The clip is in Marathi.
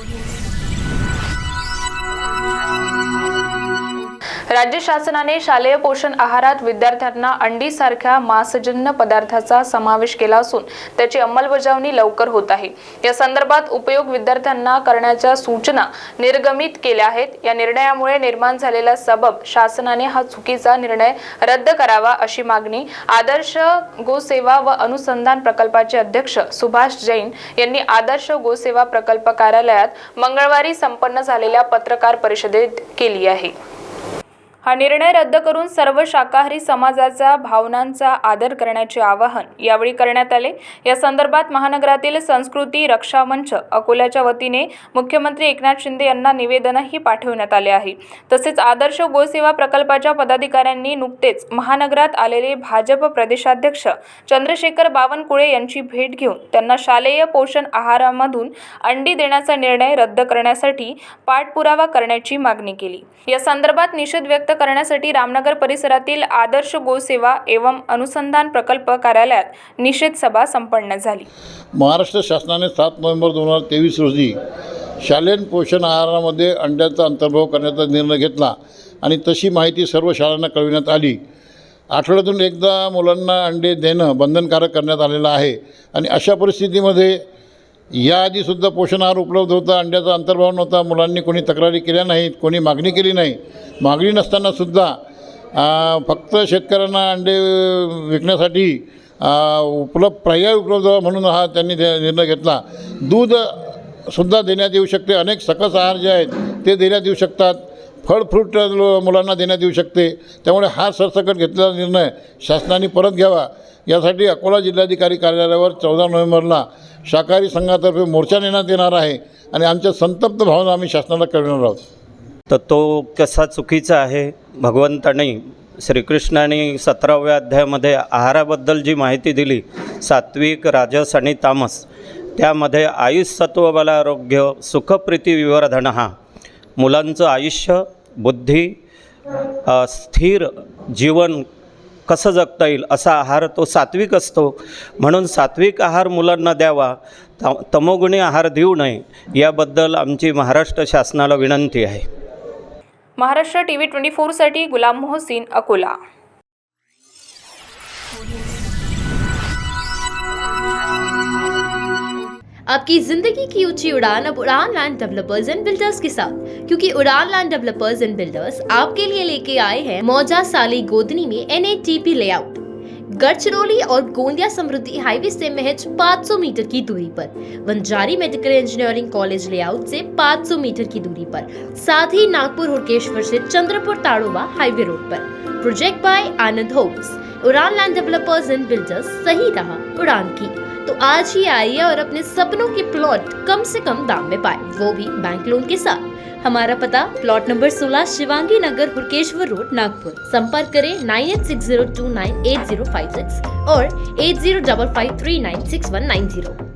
Audio. राज्य शासनाने शालेय पोषण आहारात विद्यार्थ्यांना अंडी सारख्या मांसजन्य पदार्थाचा समावेश केला असून त्याची अंमलबजावणी लवकर होत आहे. या संदर्भात उपयोग विद्यार्थ्यांना करण्याच्या सूचना निर्गमित केल्या आहेत. या निर्णयामुळे निर्माण झालेला सबब शासनाने हा चुकीचा निर्णय रद्द करावा अशी मागणी आदर्श गोसेवा व अनुसंधान प्रकल्पाचे अध्यक्ष सुभाष जैन यांनी आदर्श गोसेवा प्रकल्प कार्यालयात मंगळवारी संपन्न झालेल्या पत्रकार परिषदेत केली आहे. हा निर्णय रद्द करून सर्व शाकाहारी समाजाचा भावनांचा आदर करण्याचे आवाहन यावेळी करण्यात आले. या संदर्भात महानगरातील संस्कृती रक्षा मंच अकोल्याच्या वतीने मुख्यमंत्री एकनाथ शिंदे यांना निवेदनही पाठवण्यात आले आहे. तसेच आदर्श गोसेवा प्रकल्पाच्या पदाधिकाऱ्यांनी नुकतेच महानगरात आलेले भाजप प्रदेशाध्यक्ष चंद्रशेखर बावनकुळे यांची भेट घेऊन त्यांना शालेय पोषण आहारामधून अंडी देण्याचा निर्णय रद्द करण्यासाठी पाठपुरावा करण्याची मागणी केली. या संदर्भात निषेध व्यक्त करण्यासाठी रामनगर परिसरातील आदर्श गोसेवा एवं अनुसंधान प्रकल्प कार्यालयात निषेध सभा संपन्न झाली. महाराष्ट्र शासनाने सात नोव्हेंबर दोन हजार तेवीस रोजी शालेय पोषण आहारामध्ये अंड्याचा अंतर्भाव करण्याचा निर्णय घेतला आणि तशी माहिती सर्व शाळांना कळविण्यात आली. आठवड्यातून एकदा मुलांना अंडे देणं बंधनकारक करण्यात आलेलं आहे आणि अशा परिस्थितीमध्ये याआधीसुद्धा पोषण आहार उपलब्ध होता अंड्याचा अंतर्भाव नव्हता मुलांनी कोणी तक्रारी केल्या नाहीत कोणी मागणी केली नाही. मागणी नसतानासुद्धा फक्त शेतकऱ्यांना अंडे विकण्यासाठी उपलब्ध पर्याय उपलब्ध म्हणून हा त्यांनी निर्णय घेतला. दूध सुद्धा देण्यात येऊ शकते अनेक सकस आहार जे आहेत ते देण्यात येऊ शकतात. फळ फ्रूट मुलांना देण्यात येऊ शकते. त्यामुळे हा सरसकट घेतलेला निर्णय शासनाने परत घ्यावा. यासाठी अकोला जिल्हाधिकारी कार्यालयावर चौदा नोव्हेंबरला शाकाहारी संघातर्फे मोर्चा नेण्यात येणार आहे आणि आमच्या संतप्त भावना आम्ही शासनाला कळणार आहोत. तर तो कसा चुकीचा आहे? भगवंताने श्रीकृष्णाने सतराव्या अध्यायामध्ये आहाराबद्दल जी माहिती दिली सात्विक राजस आणि तामस त्यामध्ये आयुष्सत्व बल आरोग्य सुखप्रीती विवर्धन हा. मुलांचं आयुष्य बुद्धी स्थिर जीवन कसं जगता येईल असा आहार तो सात्विक असतो. म्हणून सात्विक आहार मुलांना द्यावा. त तमोगुणी आहार देऊ नये याबद्दल आमची महाराष्ट्र शासनाला विनंती आहे. महाराष्ट्र टीव्ही ट्वेंटी फोरसाठी गुलाम मोहसिन अकोला. आपकी ज़िंदगी की ऊँची उड़ान अब Udaan land developers and builders के साथ। क्योंकि उड़ान लैंड डेवलपर्स एंड बिल्डर्स आपके लिए लेके आए हैं मौजा साली गोदनी में एन लेआउट गढ़चिरौली और गोंदिया समृद्धि हाईवे से महज 500 मीटर की दूरी पर। Vanjari medical engineering college layout से 500 मीटर की दूरी पर। साथ ही नागपुर हुड़केश्वर से Chandrapur Tadoba highway road per. Project by Anand homes Udaan land developers and builders सही रहा उड़ान की। तो आज ही आइए और अपने सपनों के प्लॉट कम से कम दाम में पाए। वो भी बैंक लोन के साथ। हमारा पता plot number 16 Shivangi Nagar, Hurkeshwar road, Nagpur. संपर्क करें nine eight six zero two nine eight zero five six और eight zero double five three nine six one nine zero.